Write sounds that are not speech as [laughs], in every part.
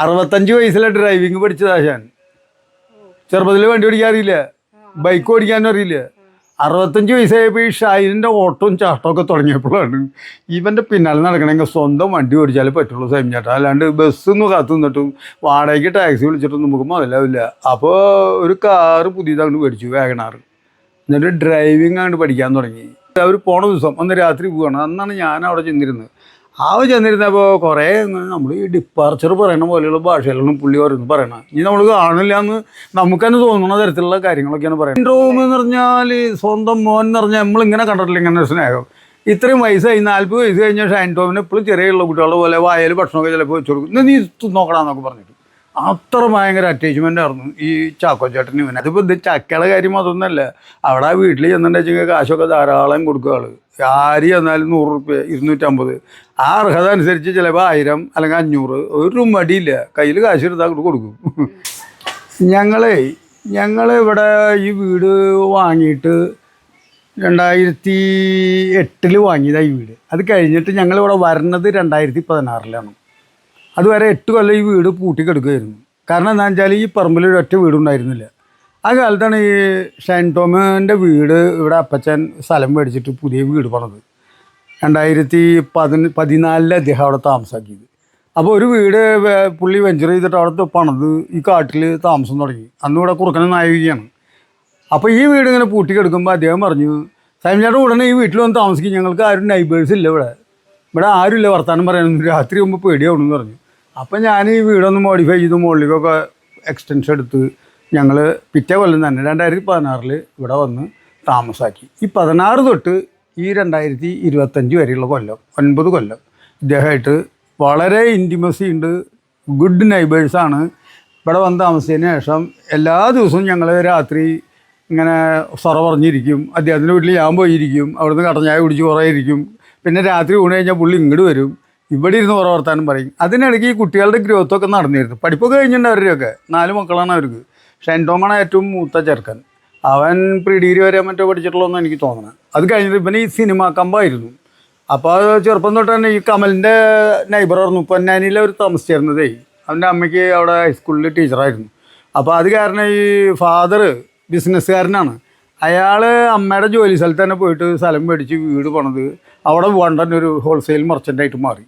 അറുപത്തഞ്ച് വയസ്സിലെ ഡ്രൈവിംഗ് പഠിച്ചതാ ഞാൻ. ചെറുപ്പത്തിൽ വണ്ടി ഓടിക്കാൻ അറിയില്ല. ബൈക്ക് ഓടിക്കാനും അറിയില്ല. അറുപത്തഞ്ച് വയസ്സായപ്പോൾ ഈ ഷൈനിന്റെ ഓട്ടവും ചാട്ടവും ഒക്കെ തുടങ്ങിയപ്പോഴാണ് ഇവന്റെ പിന്നാലെ നടക്കണമെങ്കിൽ സ്വന്തം വണ്ടി ഓടിച്ചാലേ പറ്റുള്ളൂ സൈം ചേട്ടാ. അല്ലാണ്ട് ബസ്സൊന്നും കാത്തു നിന്നിട്ടും വാടകയ്ക്ക് ടാക്സി വിളിച്ചിട്ടും നമുക്ക് മുതലാവില്ല. അപ്പോൾ ഒരു കാറ് പുതിയതങ്ങോട്ട് മേടിച്ചു വാഗണാറ്. എന്നിട്ട് ഡ്രൈവിംഗ് അങ്ങോട്ട് പഠിക്കാൻ തുടങ്ങി. അവർ പോണ ദിവസം അന്ന് രാത്രി പോവുകയാണ് അന്നാണ് ഞാൻ അവിടെ ചെന്നിരുന്നത്. ആ ചെന്നിരുന്നപ്പോൾ കുറേ നമ്മൾ ഈ ഡിപ്പാർച്ചർ പറയണ പോലെയുള്ള ഭാഷയിലാണ് പുള്ളി പറയുന്നത് പറയണത് ഇനി നമ്മൾ കാണില്ല എന്ന് നമുക്ക് തന്നെ തോന്നുന്ന തരത്തിലുള്ള കാര്യങ്ങളൊക്കെയാണ് പറയുന്നത്. റൂം എന്ന് പറഞ്ഞാൽ സ്വന്തം മോൻ എന്ന് പറഞ്ഞാൽ നമ്മളിങ്ങനെ കണ്ടിട്ടില്ല ഇങ്ങനെ സ്നേഹം. ഇത്രയും വയസ്സായി നാൽപ്പത് വയസ്സ് കഴിഞ്ഞാൽ ഷൈൻ ടോമിന് എപ്പോഴും ചെറിയുള്ള കുട്ടികളുടെ പോലെ വായൽ ഭക്ഷണമൊക്കെ ചിലപ്പോൾ വെച്ച് കൊടുക്കും. "ഇന്ന് നീ നോക്കണമെന്നൊക്കെ പറഞ്ഞിട്ട്. അത്ര ഭയങ്കര അറ്റാച്ച്മെന്റ് ആയിരുന്നു ഈ ചാക്കോ ചേട്ടന് ഇവനെ. അതിപ്പോൾ ഇത് ചക്കയുടെ കാര്യം അതൊന്നല്ല അവിടെ ആ വീട്ടിൽ ചെന്നിട്ടുണ്ടെങ്കിൽ കാശൊക്കെ ധാരാളം കൊടുക്കുക ആൾ. ആര് ചെന്നാലും നൂറ് റുപ്യ ഇരുന്നൂറ്റമ്പത്. ആ അർഹത അനുസരിച്ച് ചിലപ്പോൾ ആയിരം അല്ലെങ്കിൽ അഞ്ഞൂറ്. ഒരു മടിയില്ല. കയ്യിൽ കാശ് എടുത്താൽ അങ്ങോട്ട് കൊടുക്കും. ഞങ്ങളെ ഞങ്ങൾ ഇവിടെ ഈ വീട് വാങ്ങിയിട്ട് രണ്ടായിരത്തി എട്ടിൽ വാങ്ങിയതാണ് ഈ വീട്. അത് കഴിഞ്ഞിട്ട് ഞങ്ങളിവിടെ വരണത് രണ്ടായിരത്തി പതിനാറിലാണ്. അതുവരെ എട്ട് കൊല്ലം ഈ വീട് പൂട്ടിക്കെടുക്കുമായിരുന്നു കാരണം എന്താ വെച്ചാൽ ഈ പറമ്പിൽ ഒരൊറ്റ വീടുണ്ടായിരുന്നില്ല. ആ കാലത്താണ് ഈ ഷൈൻ ടോമിന്റെ വീട് ഇവിടെ അപ്പച്ചൻ സ്ഥലം മേടിച്ചിട്ട് പുതിയ വീട് പണത്. രണ്ടായിരത്തി പതിന പതിനാലിൽ അദ്ദേഹം അവിടെ താമസാക്കിയത്. അപ്പോൾ ഒരു വീട് പുള്ളി വെഞ്ചർ ചെയ്തിട്ട് അവിടെ പണത് ഈ കാട്ടിൽ താമസം തുടങ്ങി. അന്ന് ഇവിടെ കുറുക്കനെ നായികയാണ്. അപ്പോൾ ഈ വീട് ഇങ്ങനെ പൂട്ടിക്കെടുക്കുമ്പോൾ അദ്ദേഹം പറഞ്ഞു സൈമചേട്ടൻ ഉടനെ ഈ വീട്ടിൽ വന്ന് താമസിക്കും. ഞങ്ങൾക്ക് ആരും നൈബേഴ്സ് ഇല്ല ഇവിടെ. ഇവിടെ ആരുമില്ല. വർത്താനം പറയാനൊന്നും രാത്രി ആകുമ്പോൾ പേടിയാവണമെന്ന് പറഞ്ഞു. അപ്പം ഞാൻ ഈ വീടൊന്ന് മോഡിഫൈ ചെയ്ത് മുകളിലേക്കൊക്കെ എക്സ്റ്റൻഷൻ എടുത്ത് ഞങ്ങൾ പിറ്റേ കൊല്ലം തന്നെ രണ്ടായിരത്തി പതിനാറിൽ ഇവിടെ വന്ന് താമസാക്കി. ഈ പതിനാറ് തൊട്ട് ഈ രണ്ടായിരത്തി ഇരുപത്തഞ്ച് വരെയുള്ള കൊല്ലം ഒൻപത് കൊല്ലം ഇദ്ദേഹമായിട്ട് വളരെ ഇന്റിമസി ഉണ്ട് ഗുഡ് നൈബേഴ്സാണ് ഇവിടെ വന്ന് താമസിച്ചതിന് ശേഷം എല്ലാ ദിവസവും ഞങ്ങൾ രാത്രി ഇങ്ങനെ സൊറ പറഞ്ഞിരിക്കും. അദ്ദേഹത്തിന്റെ വീട്ടിൽ ഞാൻ പോയിരിക്കും അവിടുന്ന് കടഞ്ഞായ കുടിച്ച് കുറേ ഇരിക്കും. പിന്നെ രാത്രി ഊണ് കഴിഞ്ഞാൽ പുള്ളി ഇങ്ങോട്ട് വരും. ഇവിടെ ഇരുന്ന് കുറേ വർത്താനം പറയും. അതിനിടയ്ക്ക് ഈ കുട്ടികളുടെ ഗ്രോത്തൊക്കെ നടന്നിരുന്നു. പഠിപ്പൊക്കെ കഴിഞ്ഞിട്ടുണ്ട് അവരുടെയൊക്കെ നാല് മക്കളാണ് അവർക്ക്. ഷൈൻ ഏറ്റവും മൂത്ത ചെറുക്കൻ. അവൻ പ്രീ ഡിഗ്രി വരെ മറ്റോ പഠിച്ചിട്ടുള്ളതെന്ന് എനിക്ക് തോന്നണം. അത് കഴിഞ്ഞിട്ട് ഇവന് ഈ സിനിമ കമ്പായിരുന്നു. അപ്പോൾ ചെറുപ്പം തൊട്ട് തന്നെ ഈ കമലിന്റെ നൈബറായിരുന്നു പൊന്നാനിയിൽ അവർ താമസിച്ചിരുന്നതേ. അവന്റെ അമ്മയ്ക്ക് അവിടെ ഹൈസ്കൂളിൽ ടീച്ചറായിരുന്നു അപ്പോൾ അത് കാരണം ഈ ഫാദർ ബിസിനസ്സുകാരനാണ് അയാൾ അമ്മയുടെ ജോലി സ്ഥലത്ത് തന്നെ പോയിട്ട് സ്ഥലം മേടിച്ച് വീട് പണിത് അവിടെ വണ്ടൻ ഒരു ഹോൾസെയിൽ മർച്ചന്റായിട്ട് മാറി.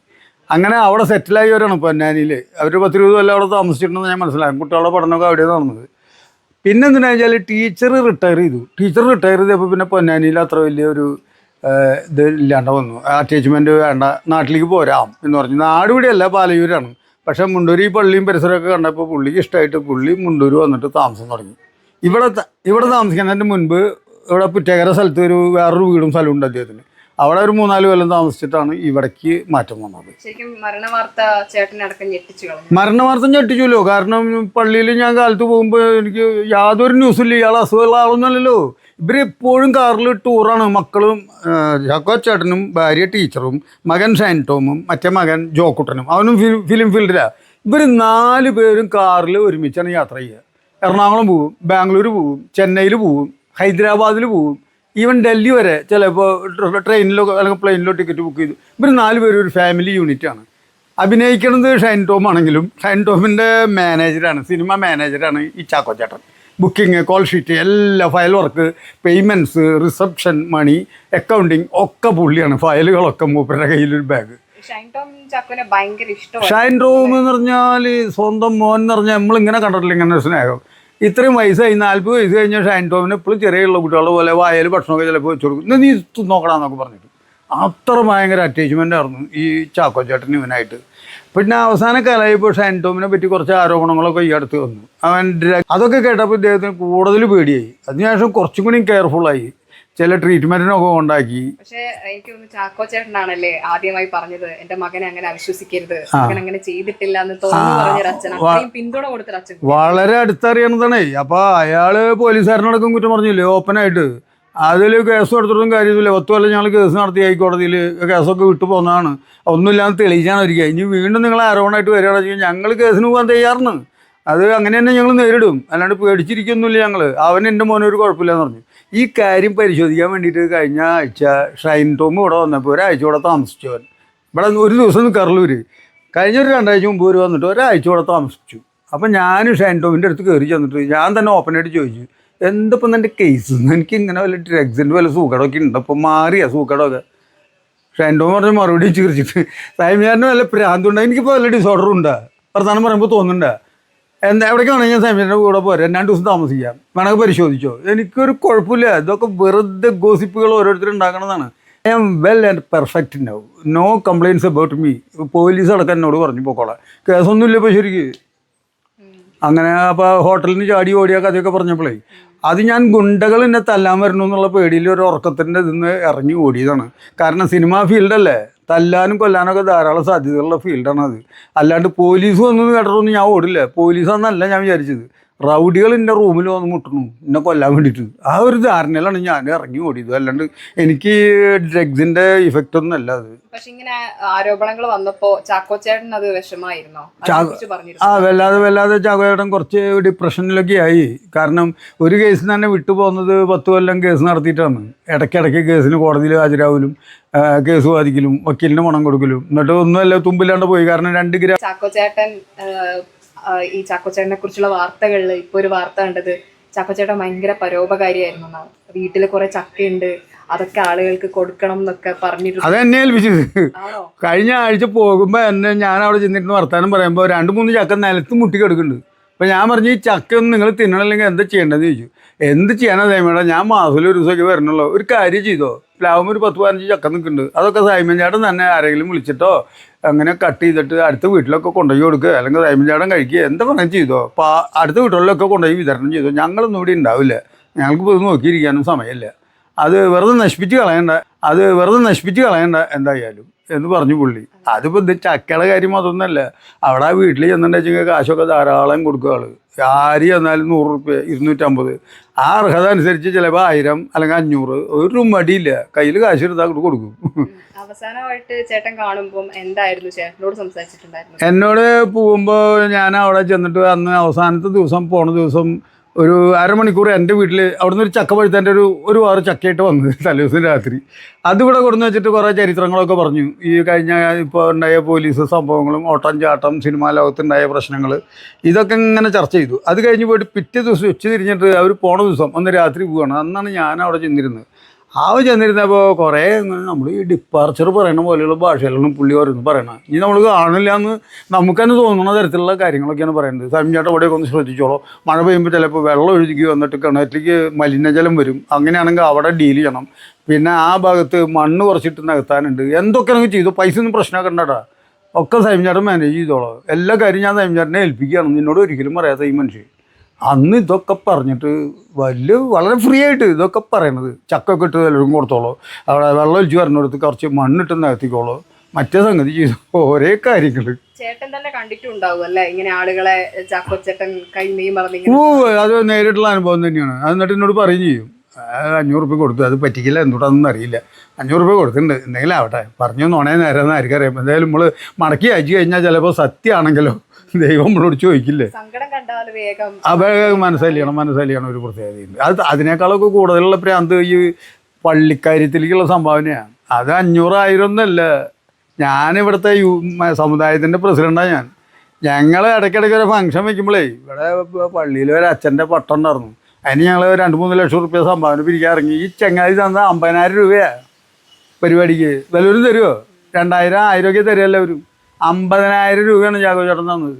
അങ്ങനെ അവിടെ സെറ്റിലായവരാണ് പൊന്നാനിയിൽ അവർ പത്തിരുപത് കൊല്ലം അവിടെ താമസിച്ചിട്ടുണ്ടെന്ന് ഞാൻ മനസ്സിലാക്കും കുട്ടികളുടെ പഠനമൊക്കെ അവിടെ നടന്നത്. പിന്നെ എന്തിനാ വെച്ചാൽ ടീച്ചർ റിട്ടയർ ചെയ്തു. ടീച്ചർ റിട്ടയർ ചെയ്തപ്പോൾ പിന്നെ പൊന്നാനിയിൽ അത്ര വലിയൊരു ഇത് ഇല്ലാണ്ട് വന്നു. അറ്റാച്ച്മെന്റ് വേണ്ട നാട്ടിലേക്ക് പോരാം എന്ന് പറഞ്ഞു. നാട് ഇവിടെയല്ല പാലയൂരാണ്. പക്ഷേ മുണ്ടൂർ ഈ പള്ളിയും പരിസരമൊക്കെ കണ്ടപ്പോൾ പുള്ളിക്ക് ഇഷ്ടമായിട്ട് പുള്ളി മുണ്ടൂർ വന്നിട്ട് താമസം തുടങ്ങി. ഇവിടെ ഇവിടെ താമസിക്കുന്നതിന് മുൻപ് ഇവിടെ പുറ്റേക്കര സ്ഥലത്ത് ഒരു വേറൊരു വീടും സ്ഥലവും ഉണ്ട് അദ്ദേഹത്തിന്. അവിടെ ഒരു മൂന്നാൽ കൊല്ലം താമസിച്ചിട്ടാണ് ഇവിടേക്ക് മാറ്റം വന്നത്. ശരിക്കും മരണ വാർത്ത ഞെട്ടിച്ചല്ലോ കാരണം പള്ളിയിൽ ഞാൻ കാലത്ത് പോകുമ്പോൾ എനിക്ക് യാതൊരു ന്യൂസില്ല ഇയാൾ അസുഖമുള്ള ആളൊന്നുമല്ലല്ലോ ഇവർ എപ്പോഴും കാറിൽ ടൂറാണ്. മക്കളും ജാക്കോ ചേട്ടനും ഭാര്യ ടീച്ചറും മകൻ ഷൈൻ ടോമും മറ്റേ മകൻ ജോക്കുട്ടനും അവനും ഫിലിം ഫിലിം ഫീൽഡിലാണ് ഇവർ നാല് പേരും കാറിൽ ഒരുമിച്ചാണ് യാത്ര ചെയ്യുക. എറണാകുളം പോവും ബാംഗ്ലൂർ പോവും ചെന്നൈയിൽ പോവും ഹൈദരാബാദിൽ പോവും ഈവൻ ഡൽഹി വരെ ചിലപ്പോൾ ട്രെയിനിലോ അല്ലെങ്കിൽ പ്ലെയിനിലോ ടിക്കറ്റ് ബുക്ക് ചെയ്തു. ഇവർ നാല് പേര് ഒരു ഫാമിലി യൂണിറ്റാണ് അഭിനയിക്കുന്നത് ഷൈൻ ടോം ആണെങ്കിലും ഷൈൻ ടോമിന്റെ മാനേജറാണ് സിനിമ മാനേജറാണ് ഈ ചാക്കോ ചേട്ടൻ. ബുക്കിംഗ് കോൾ ഷീറ്റ് എല്ലാ file work payments reception money accounting ഒക്കെ പുള്ളിയാണ്. ഫയലുകളൊക്കെ മൂപ്പരുടെ കയ്യിലൊരു ബാഗ് ഷൈൻ ടോം ചാക്കോനെ ഭയങ്കര ഇഷ്ടമാണ്. ഷൈൻ ടോം എന്ന് പറഞ്ഞാൽ സ്വന്തം മോൻ എന്ന് പറഞ്ഞാൽ നമ്മളിങ്ങനെ കണ്ടിട്ടില്ല ഇങ്ങനെ സ്നേഹം. ഇത്രയും വയസ്സായി നാൽപ്പത് വയസ്സ് കഴിഞ്ഞാൽ ഷൈൻ ടോമിന് എപ്പോഴും ചെറിയുള്ള കുട്ടികളുടെ പോലെ വായൽ ഭക്ഷണമൊക്കെ ചിലപ്പോൾ വെച്ച് കൊടുക്കും. "ഇന്ന് നീ നോക്കടാന്നൊക്കെ പറഞ്ഞിട്ട്. അത്ര ഭയങ്കര അറ്റാച്ച്മെന്റ് ആയിരുന്നു ഈ ചാക്കോ ചേട്ടൻ ഇവനായിട്ട്. പിന്നെ അവസാന കാലമായപ്പോൾ ഷൈൻ ടോമിനെ പറ്റി കുറച്ച് ആരോപണങ്ങളൊക്കെ ഈ അടുത്ത് വന്നു. അവൻ അതൊക്കെ കേട്ടപ്പോൾ ഇദ്ദേഹത്തിന് കൂടുതൽ പേടിയായി. അതിനുശേഷം കുറച്ചും കൂടി കെയർഫുള്ളായി ചില ട്രീറ്റ്മെന്റിനൊക്കെ ഉണ്ടാക്കി. പക്ഷേ എനിക്ക് തോന്നുന്നു ചാക്കോ ചേട്ടനാണല്ലേ ആദ്യമായി പറഞ്ഞത്. എന്റെ മകനെ അങ്ങനെ അവിശ്വസിക്കരുത്. മകൻ അങ്ങനെ ചെയ്തിട്ടില്ല എന്ന് തോന്നുന്നു പിന്തുണ കൊടുത്ത അച്ഛൻ. വളരെ അടുത്തറിയണതാണേ. അപ്പൊ അയാൾ പോലീസുകാരനടക്കം കുറ്റം പറഞ്ഞില്ലേ? ഓപ്പണായിട്ട് അതിൽ കേസ് കൊടുത്തിട്ടും കാര്യമില്ല പത്ത് കൊല്ലം ഞങ്ങൾ കേസ് നടത്തി ഹൈക്കോടതിയിൽ കേസൊക്കെ വിട്ടു പോകുന്നതാണ് ഒന്നുമില്ലാന്ന് തെളിയിച്ചാണ് ഒരിക്കൽ ഇനി വീണ്ടും നിങ്ങൾ ആരോപണമായിട്ട് വരികയാണെന്ന് വെച്ചാൽ ഞങ്ങൾ കേസിന് പോകാൻ തയ്യാറാണ് അത് അങ്ങനെ തന്നെ ഞങ്ങൾ നേരിടും. അല്ലാണ്ട് പേടിച്ചിരിക്കൊന്നുമില്ല ഞങ്ങൾ അവൻ എന്റെ മോനെ ഒരു കുഴപ്പമില്ലെന്ന് പറഞ്ഞു. ഈ കാര്യം പരിശോധിക്കാൻ വേണ്ടിയിട്ട് കഴിഞ്ഞ ആഴ്ച ഷൈൻ ടോം ഇവിടെ വന്നപ്പോൾ ഒരാഴ്ച ഇവിടെ താമസിച്ചവൻ ഇവിടെ ഒരു ദിവസം കറലൂര് കഴിഞ്ഞ ഒരു രണ്ടാഴ്ച മുമ്പ് ഒരു വന്നിട്ട് ഒരാഴ്ച ഇവിടെ താമസിച്ചു. അപ്പം ഞാനും ഷൈൻ ടോമിന്റെ അടുത്ത് കയറി ചെന്നിട്ട് ഞാൻ തന്നെ ഓപ്പണായിട്ട് ചോദിച്ചു. എന്തപ്പം എന്റെ കേസ് എനിക്ക് ഇങ്ങനെ വല്ല ഡ്രഗ്സിന്റെ വല്ല സൂക്കടമൊക്കെ ഉണ്ട്? അപ്പം മാറിയ സൂക്കടമൊക്കെ ഷൈൻ ടോം പറഞ്ഞ മറുപടി ചിരിച്ചിട്ട് സൈമിയാറിന് വല്ല ഭ്രാന്തുണ്ട് എനിക്കിപ്പോൾ വല്ല ഡിസോർഡർ ഉണ്ട്? പ്രധാനം പറയുമ്പോൾ തോന്നുന്നുണ്ട്? എന്താ എവിടേക്കാണ് ഞാൻ സൈമിയാറിന്റെ കൂടെ പോരാ? രണ്ട് ദിവസം താമസിക്കാം. വേണമെങ്കിൽ പരിശോധിച്ചോ? എനിക്കൊരു കുഴപ്പമില്ല. ഇതൊക്കെ വെറുതെ ഗോസിപ്പുകൾ ഓരോരുത്തർ ഉണ്ടാക്കണതാണ്. I am well and perfect no no complaints about me police അടക്കം എന്നോട് പറഞ്ഞു പോക്കോളാം. കേസൊന്നുമില്ല ഇപ്പോൾ ശരിക്ക്. അങ്ങനെ അപ്പോൾ ഹോട്ടലിൽ നിന്ന് ചാടി ഓടിയ കഥയൊക്കെ പറഞ്ഞപ്പോഴേ അത് ഞാൻ ഗുണ്ടകൾ എന്നെ തല്ലാൻ വരണമെന്നുള്ള പേടിയിൽ ഒരു ഉറക്കത്തിന്റെ ഇതിൽ നിന്ന് ഇറങ്ങി ഓടിയതാണ്. കാരണം സിനിമാ ഫീൽഡല്ലേ തല്ലാനും കൊല്ലാനൊക്കെ ധാരാളം സാധ്യതയുള്ള ഫീൽഡാണ് അത് അല്ലാണ്ട് പോലീസ് വന്നു കേട്ടതൊന്നും ഞാൻ ഓടില്ല. പോലീസാന്നല്ല ഞാൻ വിചാരിച്ചത്. റൗഡികൾ എന്റെ റൂമിൽ വന്ന് മുട്ടണു എന്നെ കൊല്ലാൻ വേണ്ടിയിട്ട് ആ ഒരു ധാരണയിലാണ് ഞാൻ ഇറങ്ങി ഓടിയത്. അല്ലാണ്ട് എനിക്ക് ഡ്രഗ്സിന്റെ ഇഫക്റ്റ് ഒന്നും അല്ല അത്. പക്ഷെ ഇങ്ങനെ ആരോപണങ്ങൾ വന്നപ്പോ അത് വിഷമായിരുന്നോ? ആ വല്ലാതെ വല്ലാതെ ചാകോയേട്ടൻ കുറച്ച് ഡിപ്രഷനിലൊക്കെ ആയി. കാരണം ഒരു കേസിൽ തന്നെ വിട്ടു പോകുന്നത് പത്ത് കൊല്ലം കേസ് നടത്തിയിട്ടാണ്. ഇടയ്ക്കിടയ്ക്ക് കേസിന് കോടതിയിൽ ഹാജരാവലും കേസ് വാദിക്കലും വക്കീലിന് പണം കൊടുക്കലും. എന്നിട്ട് ഒന്നുമല്ല തുമ്പില്ലാണ്ട് പോയി. കാരണം രണ്ട് ഗ്രാം ചാക്കോച്ചേട്ടൻ ആഹ്, ആഹ്, ഈ ചാക്കോച്ചേട്ടനെ കുറിച്ചുള്ള വാർത്തകളിൽ ഇപ്പൊ ഒരു വാർത്ത കണ്ടത് ചാക്കോച്ചേട്ടൻ ഭയങ്കര പരോപകാരിയായിരുന്നു എന്നാണ്. വീട്ടിൽ കുറെ ചക്കയുണ്ട് അതൊക്കെ ആളുകൾക്ക് കൊടുക്കണം എന്നൊക്കെ പറഞ്ഞിരുന്നു. അത് എന്നെ ഏൽപ്പിച്ചത്. കഴിഞ്ഞ ആഴ്ച പോകുമ്പോൾ എന്നെ ഞാൻ അവിടെ ചെന്നിട്ട് വർത്താനം പറയുമ്പോൾ രണ്ട് മൂന്ന് ചക്ക നിലത്ത് മുട്ടി കിടക്കുന്നുണ്ട്. അപ്പോൾ ഞാൻ പറഞ്ഞു ഈ ചക്ക ഒന്നും നിങ്ങൾ തിന്നണില്ലെങ്കിൽ എന്താ ചെയ്യേണ്ടതെന്ന് ചോദിച്ചു. എന്ത് ചെയ്യാനാ സൈമേടാ ഞാൻ മാസത്തിൽ ഒരു ദിവസമൊക്കെ വരണുള്ളൂ. ഒരു കാര്യം ചെയ്തോ? പ്ലാവും ഒരു പത്ത് പതിനഞ്ച് ചക്ക നിൽക്കുന്നുണ്ട്. അതൊക്കെ സൈമൻ ചേട്ടൻ തന്നെ ആരെങ്കിലും വിളിച്ചിട്ടോ? അങ്ങനെ കട്ട് ചെയ്തിട്ട് അടുത്ത വീട്ടിലൊക്കെ കൊണ്ടുപോയി കൊടുക്കുക അല്ലെങ്കിൽ സൈമൻ കഴിക്കുക എന്താ പറഞ്ഞാൽ ചെയ്തോ? അപ്പോൾ അടുത്ത വീട്ടുകളിലൊക്കെ കൊണ്ടുപോയി വിതരണം ചെയ്തോ. ഞങ്ങളൊന്നും ഇവിടെ ഉണ്ടാവില്ല. ഞങ്ങൾക്ക് പോയി നോക്കിയിരിക്കാനും സമയമില്ല. അത് വെറുതെ നശിപ്പിച്ച് കളയണ്ട. അത് വെറുതെ നശിപ്പിച്ച് കളയണ്ട എന്തായാലും എന്ന് പറഞ്ഞു പുള്ളി. അതിപ്പോൾ ഇത് ചക്കയുടെ കാര്യം അതൊന്നല്ല അവിടെ ആ വീട്ടിൽ ചെന്നിട്ടുണ്ടെങ്കിൽ കാശൊക്കെ ധാരാളം കൊടുക്കുക ആൾ. ആര് ചെന്നാലും നൂറ് റുപ്യ ഇരുന്നൂറ്റമ്പത്. ആ അർഹത അനുസരിച്ച് ചിലപ്പോൾ ആയിരം അല്ലെങ്കിൽ അഞ്ഞൂറ് ഒരു മടിയില്ല. കയ്യിൽ കാശ് എടുത്താൽ അങ്ങോട്ട് കൊടുക്കും. അവസാനമായിട്ട് ചേട്ടൻ കാണുമ്പോൾ എന്തായിരുന്നു ചേട്ടനോട് സംസാരിച്ചിട്ടുണ്ടായിരുന്നു എന്നോട് പോകുമ്പോൾ ഞാൻ അവിടെ ചെന്നിട്ട് അന്ന് അവസാനത്തെ ദിവസം പോണ ദിവസം ഒരു അരമണിക്കൂർ എന്റെ വീട്ടിൽ അവിടുന്ന് ഒരു ചക്ക പഴുത്തന്റെ ഒരു ഒരു വാറ് ചക്കയായിട്ട് വന്നത് [laughs] തലേദിവസം രാത്രി. അതിവിടെ കൊടുന്ന് വെച്ചിട്ട് കുറേ ചരിത്രങ്ങളൊക്കെ പറഞ്ഞു. ഈ കഴിഞ്ഞ ഇപ്പോൾ ഉണ്ടായ പോലീസ് സംഭവങ്ങളും ഓട്ടം ചാട്ടം സിനിമാ ലോകത്തുണ്ടായ പ്രശ്നങ്ങൾ ഇതൊക്കെ ഇങ്ങനെ ചർച്ച ചെയ്തു. അത് കഴിഞ്ഞ് പോയിട്ട് പിറ്റേ ദിവസം ഉച്ച തിരിഞ്ഞിട്ട് അവർ പോണ ദിവസം അന്ന് രാത്രി പോവുകയാണ് അന്നാണ് ഞാൻ അവിടെ ചെന്നിരുന്നത്. ആ ചെന്നിരുന്നപ്പോൾ കുറേ നമ്മൾ ഈ ഡിപ്പാർച്ചർ പറയണ പോലെയുള്ള ഭാഷയിലാണ് പുള്ളി ഓരോന്ന് പറയണത്. ഇനി നമ്മൾ കാണില്ല എന്ന് നമുക്ക് തന്നെ തോന്നുന്ന തരത്തിലുള്ള കാര്യങ്ങളൊക്കെയാണ് പറയുന്നത് സമയത്ത് ഇവിടെയൊക്കെ ഒന്ന് ശ്രദ്ധിച്ചോളൂ. മഴ പെയ്യുമ്പോൾ ചിലപ്പോൾ വെള്ളം ഒഴുകി വന്നിട്ട് കിണറ്റിലേക്ക് മലിനജലം വരും. അങ്ങനെയാണെങ്കിൽ അവിടെ ഡീൽ ചെയ്യണം. പിന്നെ ആ ഭാഗത്ത് മണ്ണ് കുറച്ചിട്ട് നികത്താനുണ്ട്. എന്തൊക്കെ നമുക്ക് ചെയ്തു? പൈസ ഒന്നും പ്രശ്നമൊക്കെ ഉണ്ടാ ഒക്കെ സൈമിച്ചാട്ടൻ മാനേജ് ചെയ്തോളൂ. എല്ലാ കാര്യം ഞാൻ സൈമിച്ചാട്ടനെ ഏൽപ്പിക്കുകയാണ്. നിന്നോട് ഒരിക്കലും പറയാത്ത ഈ മനുഷ്യൻ. അന്ന് ഇതൊക്കെ പറഞ്ഞിട്ട് വലിയ വളരെ ഫ്രീ ആയിട്ട് ഇതൊക്കെ പറയണത്. ചക്കൊക്കെ ഇട്ട് എല്ലാവരും കൊടുത്തോളൂ. അവിടെ വെള്ളം ഒഴിച്ച് വരണടുത്ത് കുറച്ച് മണ്ണിട്ട് നികത്തിക്കോളൂ. മറ്റേ സംഗതി ചെയ്തു ഒരേ കാര്യങ്ങൾ ചേട്ടൻ തന്നെ കണ്ടിട്ടുണ്ടാവും അല്ലേ? ഇങ്ങനെ ആളുകളെ ചാക്കോച്ചേട്ടൻ ഓ അത് നേരിട്ടുള്ള അനുഭവം തന്നെയാണ്. അത് എന്നിട്ട് എന്നോട് പറയും ചെയ്യും. അഞ്ഞൂറ് റുപ്യ കൊടുത്തു. അത് പറ്റിക്കില്ല. എന്തുകൊണ്ടാണെന്ന് അറിയില്ല. അഞ്ഞൂറ് റുപ്യ കൊടുത്തിട്ടുണ്ട് എന്തെങ്കിലും ആവട്ടെ. പറഞ്ഞു നോണേ നേരം ആർക്കും അറിയാം. എന്തായാലും നമ്മൾ മടക്കി അയച്ചു കഴിഞ്ഞാൽ ചിലപ്പോൾ സത്യമാണെങ്കിലോ? ദൈവം നമ്മളോട് ചോദിക്കില്ലേ വേഗം മനസ്സലിയണം മനസ്സലിയണം ഒരു പ്രത്യേകതയുണ്ട് അത് അതിനേക്കാളൊക്കെ കൂടുതലുള്ള പ്രാന്ത് ഈ പള്ളിക്കാര്യത്തിലേക്കുള്ള സംഭാവനയാണ്. അത് അഞ്ഞൂറായിരം ഒന്നല്ല ഞാൻ ഇവിടുത്തെ യു സമുദായത്തിന്റെ പ്രസിഡന്റാണ് ഞാൻ. ഞങ്ങൾ ഇടയ്ക്കിടയ്ക്ക് ഒരു ഫംഗ്ഷൻ വെക്കുമ്പോഴേ ഇവിടെ പള്ളിയിൽ ഒരു അച്ഛന്റെ പട്ടം ഉണ്ടായിരുന്നു. അതിന് ഞങ്ങൾ രണ്ട് മൂന്ന് ലക്ഷം റുപ്യ സംഭാവന പിരിക്കാൻ ഇറങ്ങി. ഈ ചങ്ങാതി തന്ന അമ്പതിനായിരം രൂപയാണ് പരിപാടിക്ക്. വല്ലവരും തരുമോ രണ്ടായിരം ആയിരമൊക്കെ തരുമല്ലോ അവരും. അമ്പതിനായിരം രൂപയാണ് ജാഗോ ചേട്ടൻ തന്നത്.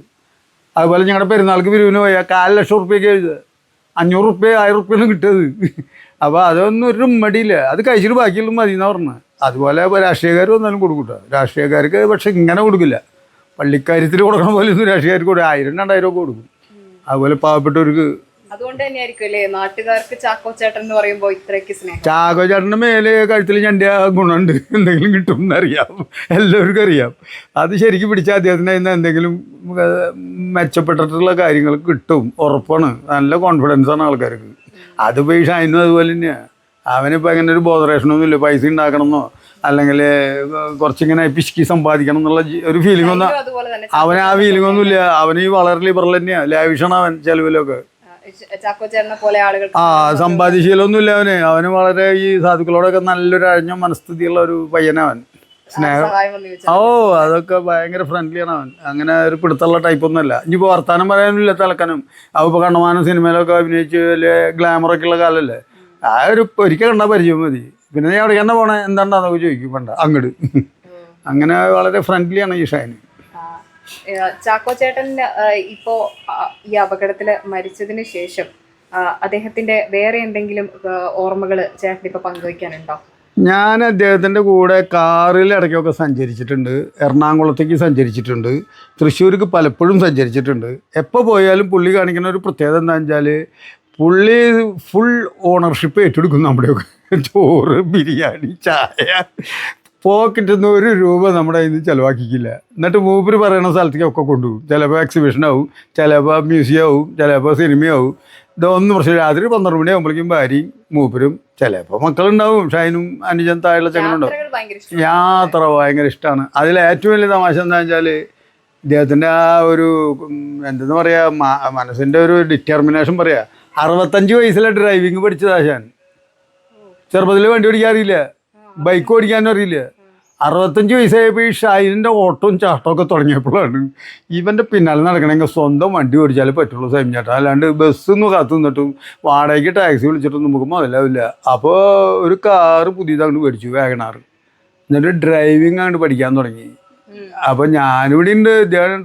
അതുപോലെ ഞങ്ങളുടെ പെരുന്നാൾക്ക് പിരിവിന് പോയാൽ കാൽ ലക്ഷം റുപ്യൊക്കെ എഴുതുക അഞ്ഞൂറ് റുപ്യ ആയിരം റുപ്യാണ് കിട്ടിയത്. അപ്പോൾ അതൊന്നും ഒരു മടിയില്ല. അത് കഴിച്ചിട്ട് ബാക്കിയുള്ള മതി എന്നാ പറഞ്ഞത്. അതുപോലെ രാഷ്ട്രീയക്കാർ വന്നാലും കൊടുക്കൂട്ടോ രാഷ്ട്രീയക്കാർക്ക് പക്ഷെ ഇങ്ങനെ കൊടുക്കില്ല. പള്ളിക്കാര്യത്തിൽ കൊടുക്കണ പോലെ ഒന്നും രാഷ്ട്രീയക്കാർക്ക് കൊടുക്കും ആയിരം രണ്ടായിരം ഒക്കെ കൊടുക്കും. അതുപോലെ പാവപ്പെട്ടവർക്ക് അതുകൊണ്ട് തന്നെയായിരിക്കും അല്ലേ നാട്ടുകാർക്ക് ചാക്കോച്ചേട്ടൻ എന്ന് പറയുമ്പോ ഇത്രയ്ക്ക് സ്നേഹം. ചാക്കോ ചേട്ടന്റെ മേലെ കഴുത്തിൽ ഞണ്ട ഗുണമുണ്ട്. എന്തെങ്കിലും കിട്ടും എന്നറിയാം എല്ലാവർക്കും അറിയാം. അത് ശരിക്കും പിടിച്ചാൽ അദ്ദേഹത്തിന് അതിന് എന്തെങ്കിലും മെച്ചപ്പെട്ടിട്ടുള്ള കാര്യങ്ങൾ കിട്ടും. ഉറപ്പാണ്. നല്ല കോൺഫിഡൻസ് ആണ് ആൾക്കാർക്ക്. അതിപ്പോൾ ഈ ഷൈനും അതുപോലെ തന്നെയാണ് അവനിപ്പോൾ അങ്ങനെ ഒരു ബോധറേഷനൊന്നും ഇല്ല പൈസ ഉണ്ടാക്കണമെന്നോ അല്ലെങ്കിൽ കുറച്ചിങ്ങനെ പിശുക്കി സമ്പാദിക്കണം എന്നുള്ള ഒരു ഫീലിംഗ് ഒന്നും അവന് ആ ഫീലിംഗ് ഒന്നുമില്ല. അവന് ഈ വളരെ ലിബറൽ തന്നെയാണ് ലാവിഷാണ് അവൻ ചെലവിലൊക്കെ. ആ സമ്പാദ്യശീലമൊന്നുമില്ല അവന്. അവന് വളരെ ഈ സാധുക്കളോടൊക്കെ നല്ലൊരു അഴഞ്ഞ മനസ്ഥിതിയുള്ള ഒരു പയ്യനവൻ. സ്നേഹം. ഓ അതൊക്കെ ഭയങ്കര ഫ്രണ്ട്ലിയാണ് അവൻ. അങ്ങനെ ഒരു പിടുത്തുള്ള ടൈപ്പ് ഒന്നുമല്ല. ഇനിയിപ്പോൾ വർത്താനം പറയാനില്ല തിളക്കാനും അവ ഇപ്പോൾ കണ്ണമാനം സിനിമയിലൊക്കെ അഭിനയിച്ച് വലിയ ഗ്ലാമറൊക്കെ ഉള്ള കാലല്ലേ. ആ ഒരു ഒരിക്കൽ കണ്ടാൽ പരിചയം മതി. പിന്നെ നീ അവിടെ എന്നെ പോണേ? എന്താണ്ടാന്നൊക്കെ ചോദിക്കും പണ്ട അങ്ങട്. അങ്ങനെ വളരെ ഫ്രണ്ട്ലിയാണ് ഈ ഏ, ചാക്കോ ചേട്ടൻ ആ, ഇപ്പോ ഈ അപകടത്തിൽ മരിച്ചതിന് ശേഷം അദ്ദേഹത്തിന്റെ വേറെ എന്തെങ്കിലും ഓർമ്മകൾ ചേട്ടൻ ഇപ്പൊ പങ്കുവയ്ക്കാനുണ്ടോ? ഞാൻ അദ്ദേഹത്തിന്റെ കൂടെ കാറിൽ ഇടയ്ക്കൊക്കെ സഞ്ചരിച്ചിട്ടുണ്ട്. എറണാകുളത്തേക്ക് സഞ്ചരിച്ചിട്ടുണ്ട്. തൃശ്ശൂർക്ക് പലപ്പോഴും സഞ്ചരിച്ചിട്ടുണ്ട്. എപ്പോൾ പോയാലും പുള്ളി കാണിക്കുന്ന ഒരു പ്രത്യേകത എന്താ വെച്ചാൽ പുള്ളി ഫുൾ ഓണർഷിപ്പ് ഏറ്റെടുക്കും നമ്മുടെയൊക്കെ. ചോറ് ബിരിയാണി ചായ പോക്കറ്റിൽ നിന്ന് ഒരു രൂപ നമ്മുടെ കയ്യിൽ നിന്ന് ചിലവാക്കിക്കില്ല. എന്നിട്ട് മൂപ്പര് പറയുന്ന സ്ഥലത്തേക്കൊക്കെ കൊണ്ടുപോകും. ചിലപ്പോൾ എക്സിബിഷൻ ആവും ചിലപ്പോൾ മ്യൂസിയം ആവും ചിലപ്പോൾ സിനിമയാവും ഇതൊന്നും പ്രശ്നം രാത്രി പന്ത്രണ്ട് മണി ആകുമ്പോഴേക്കും ഭാര്യയും മൂപ്പരും ചിലപ്പോൾ മക്കളുണ്ടാവും. ഷൈനും അനുജൻ താഴെ ചെങ്ങനുണ്ടാവും യാത്ര ഭയങ്കര ഇഷ്ടമാണ് അതിൽ ഏറ്റവും വലിയ തമാശ എന്താ വെച്ചാൽ ഇദ്ദേഹത്തിന്റെ ആ ഒരു എന്തെന്ന് പറയുക മനസ്സിന്റെ ഒരു ഡിറ്റർമിനേഷൻ പറയുക അറുപത്തഞ്ച് വയസ്സിലെ ഡ്രൈവിംഗ് പഠിച്ചതാ ഞാൻ ചെറുപ്പത്തിൽ വണ്ടി ഓടിക്കാൻ അറിയില്ല. ബൈക്ക് ഓടിക്കാൻ അറിയില്ല. അറുപത്തഞ്ച് വയസ്സായപ്പോൾ ഈ ഷൈനിന്റെ ഓട്ടവും ചാട്ടവും ഒക്കെ തുടങ്ങിയപ്പോഴാണ് ഇവന്റെ പിന്നാലെ നടക്കണമെങ്കിൽ സ്വന്തം വണ്ടി ഓടിച്ചാലേ പറ്റുള്ളൂ സൈം ചേട്ടാ. അല്ലാണ്ട് ബസ്സൊന്നും കാത്തു നിന്നിട്ടും വാടകയ്ക്ക് ടാക്സി വിളിച്ചിട്ടും നമുക്ക് മുതലാവില്ല. അപ്പോൾ ഒരു കാറ് പുതിയതങ്ങോട്ട് മേടിച്ചു വാഗണാർ എന്നിട്ട് ഡ്രൈവിംഗ് അങ്ങോട്ട് പഠിക്കാൻ തുടങ്ങി. അപ്പം ഞാനിവിടെ ഉണ്ട്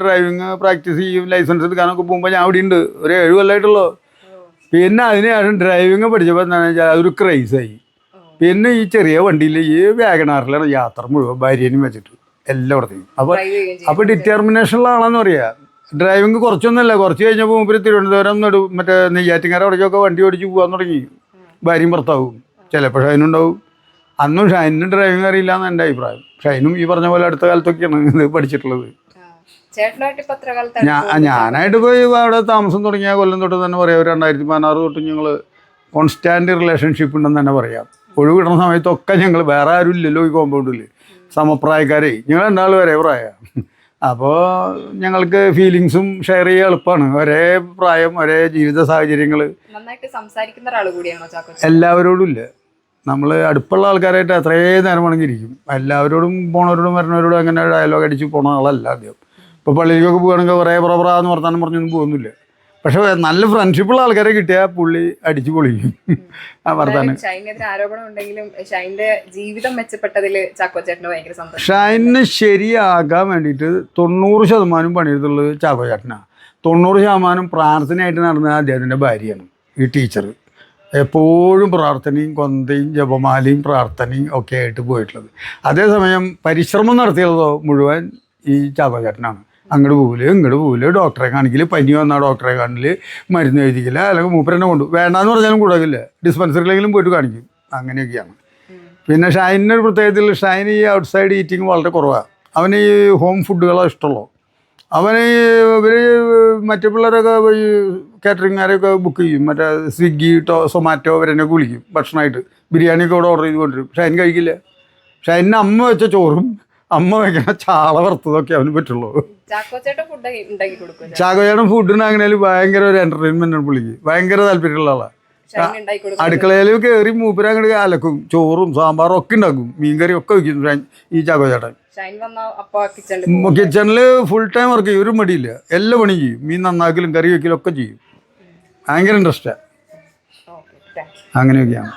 ഡ്രൈവിംഗ് പ്രാക്ടീസ് ചെയ്യും ലൈസൻസ് എടുക്കാനൊക്കെ പോകുമ്പോൾ ഞാൻ അവിടെ ഉണ്ട് ഒരു ഏഴ് കൊല്ലമായിട്ടുള്ളൂ പിന്നെ അതിനുശേഷം ഡ്രൈവിംഗ് പഠിച്ചപ്പോൾ എന്താണെന്ന് വെച്ചാൽ അതൊരു ക്രൈസായി പിന്നെ ഈ ചെറിയ വണ്ടിയിൽ ഈ വാഗണാറിലാണ് യാത്ര മുഴുവൻ ഭാര്യനും വെച്ചിട്ട് എല്ലായിടത്തേക്കും അപ്പോൾ അപ്പൊ അപ്പോൾ ഡിറ്റർമിനേഷനുള്ള ആളാന്ന് പറയാ. ഡ്രൈവിംഗ് കുറച്ചൊന്നുമല്ല കുറച്ച് കഴിഞ്ഞപ്പോൾ മൂപ്പര് തിരുവനന്തപുരം നടു മറ്റേ നെയ്യാറ്റിങ്ങര അവിടേക്കൊക്കെ വണ്ടി ഓടിച്ച് പോകാൻ തുടങ്ങി. ഭാര്യയും ഭർത്താവും. ചിലപ്പോൾ ഷൈനുണ്ടാവും അന്നും ഷൈനും ഡ്രൈവിംഗ് അറിയില്ല എന്ന് എന്റെ അഭിപ്രായം. ഷൈനും ഈ പറഞ്ഞ പോലെ അടുത്ത കാലത്തൊക്കെയാണ് ഇത് പഠിച്ചിട്ടുള്ളത്. ഞാനായിട്ട് പോയി അവിടെ താമസം തുടങ്ങിയ കൊല്ലം തൊട്ട് തന്നെ പറയാം. ഒരു രണ്ടായിരത്തി പതിനാറ് തൊട്ട് ഞങ്ങൾ കോൺസ്റ്റാന്റ് റിലേഷൻഷിപ്പ് ഉണ്ടെന്ന് തന്നെ പറയാം. ഒഴിവിടുന്ന സമയത്തൊക്കെ ഞങ്ങൾ വേറെ ആരും ഇല്ലല്ലോ ഈ കോമ്പൗണ്ടിൽ സമപ്രായക്കാരെ. ഞങ്ങൾ രണ്ടാൾ ഒരേ പ്രായ? അപ്പോൾ ഞങ്ങൾക്ക് ഫീലിങ്സും ഷെയർ ചെയ്യാൻ എളുപ്പമാണ് ഒരേ പ്രായം ഒരേ ജീവിത സാഹചര്യങ്ങൾ നന്നായിട്ട് സംസാരിക്കുന്ന ഒരാൾ കൂടിയാണോ? എല്ലാവരോടും ഇല്ല. നമ്മൾ അടുപ്പുള്ള ആൾക്കാരായിട്ട് അത്രേ നേരം വേണമെങ്കിൽ ഇരിക്കും എല്ലാവരോടും പോണവരോടും വരണവരോടും അങ്ങനെ ഡയലോഗ് അടിച്ച് പോണ ആളല്ല ആദ്യം. ഇപ്പോൾ പള്ളിയിലേക്കൊക്കെ പോകുകയാണെങ്കിൽ കുറേ പുറ എന്ന് വർത്താനം പറഞ്ഞൊന്നും പോകുന്നില്ല പക്ഷേ നല്ല ഫ്രണ്ട്ഷിപ്പുള്ള ആൾക്കാരെ കിട്ടിയാൽ പുള്ളി അടിച്ചു പൊളിക്കും. ആ വർത്താനം. ഷൈനിന് ശരിയാകാൻ വേണ്ടിയിട്ട് തൊണ്ണൂറ് ശതമാനം പണിയെടുത്തുള്ളത് ചാക്കോ ചേട്ടനാണ് തൊണ്ണൂറ് ശതമാനം പ്രാർത്ഥനയായിട്ട് നടന്ന അദ്ദേഹത്തിന്റെ ഭാര്യയാണ് ഈ ടീച്ചർ എപ്പോഴും പ്രാർത്ഥനയും കൊന്തയും ജപമാലയും പ്രാർത്ഥനയും ഒക്കെ ആയിട്ട് പോയിട്ടുള്ളത്. അതേസമയം പരിശ്രമം നടത്തിയതോ മുഴുവൻ ഈ ചാക്കോ ചേട്ടനാണ് അങ്ങോട്ട് പോകില്ല ഇങ്ങോട്ട് പോകില്ല ഡോക്ടറെ കാണിക്കില്ല പനി വന്നാൽ ഡോക്ടറെ കാണില്ല മരുന്ന് എഴുതിക്കില്ല അല്ലെങ്കിൽ മൂപ്പരെന്നെ കൊണ്ടു വേണ്ടാന്ന് പറഞ്ഞാലും കൂടാകില്ല ഡിസ്പെൻസറിയിലെങ്കിലും പോയിട്ട് കാണിക്കും. അങ്ങനെയൊക്കെയാണ്. പിന്നെ ഷൈനിന്റെ ഒരു പ്രത്യേകത്തിൽ ഷൈൻ ഈ ഔട്ട്സൈഡ് ഈറ്റിംഗ് വളരെ കുറവാണ് അവന് ഈ ഹോം ഫുഡുകളാണ് ഇഷ്ടമുള്ളൂ. അവന് ഇവർ മറ്റു പിള്ളേരൊക്കെ ഈ കാറ്ററിങ്ങാരെയൊക്കെ ബുക്ക് ചെയ്യും. മറ്റേ സ്വിഗ്ഗി ടോ സൊമാറ്റോ അവരെന്നെ വിളിക്കും ഭക്ഷണമായിട്ട് ബിരിയാണിയൊക്കെ ഇവിടെ ഓർഡർ ചെയ്ത് കൊണ്ടുവരും. ഷൈൻ കഴിക്കില്ല. ഷൈനിന്റെ അമ്മ വെച്ച ചോറും അമ്മ വെക്കണ ചാള വറുത്തതൊക്കെ അവന് പറ്റുള്ളൂ. ചാക്കോ ചേട്ടൻ ഫുഡ് ഉണ്ടാക്കി കൊടുക്കും ചാകോചേട്ടൻ ഫുഡിന് അങ്ങനെ ഭയങ്കര ഒരു എന്റർടൈൻമെന്റ് ആണ് പുള്ളിക്ക്. ഭയങ്കര താല്പര്യമുള്ള ആളാണ് അടുക്കളയിൽ കയറി മൂപ്പര് അങ്ങോട്ട് അലക്കും ചോറും സാമ്പാറും ഒക്കെ ഉണ്ടാക്കും. മീൻകറി ഒക്കെ വെക്കും ഈ ചാക്കോച്ചേട്ടൻ. കിച്ചണിൽ ഫുൾ ടൈം വർക്ക് ചെയ്യും. ഒരു മടിയില്ല. എല്ലാ പണിയും ചെയ്യും. മീൻ നന്നാക്കലും കറി വെക്കലും ഒക്കെ ചെയ്യും. ഭയങ്കര ഇൻട്രസ്റ്റാണ് താങ്ക്സ് അങ്ങനെയൊക്കെയാണ്.